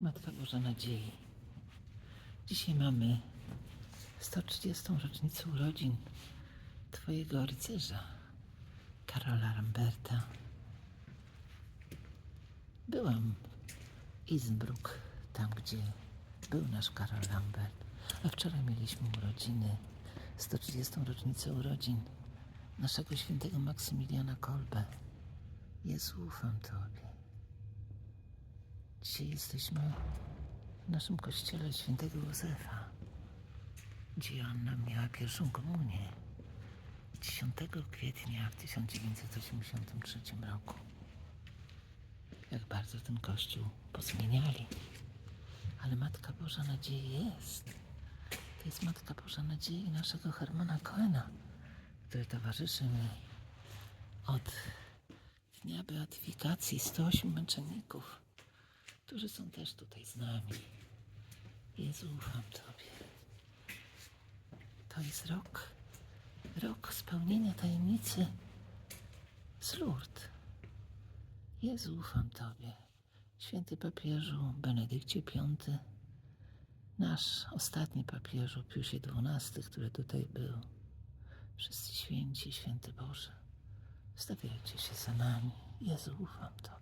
Matka Boża Nadziei. Dzisiaj mamy 130. rocznicę urodzin Twojego rycerza, Karola Lamberta. Byłam w Isenbruck, tam gdzie był nasz Karol Lambert. A wczoraj mieliśmy urodziny, 130. rocznicę urodzin naszego świętego Maksymiliana Kolbe. Jezu, ufam Tobie. Dzisiaj jesteśmy w naszym kościele świętego Józefa, gdzie Joanna miała pierwszą komunię 10 kwietnia w 1983 roku. Jak bardzo ten kościół pozmieniali. Ale Matka Boża Nadziei jest. To jest Matka Boża Nadziei naszego Hermana Coena, który towarzyszy mi od dnia beatyfikacji 108 męczenników, którzy są też tutaj z nami. Jezu, ufam Tobie. To jest rok, rok spełnienia tajemnicy z Lourdes. Jezu, ufam Tobie. Święty papieżu Benedykcie V, nasz ostatni papieżu Piusie XII, który tutaj był. Wszyscy święci, święty Boże, stawiajcie się za nami. Jezu, ufam Tobie.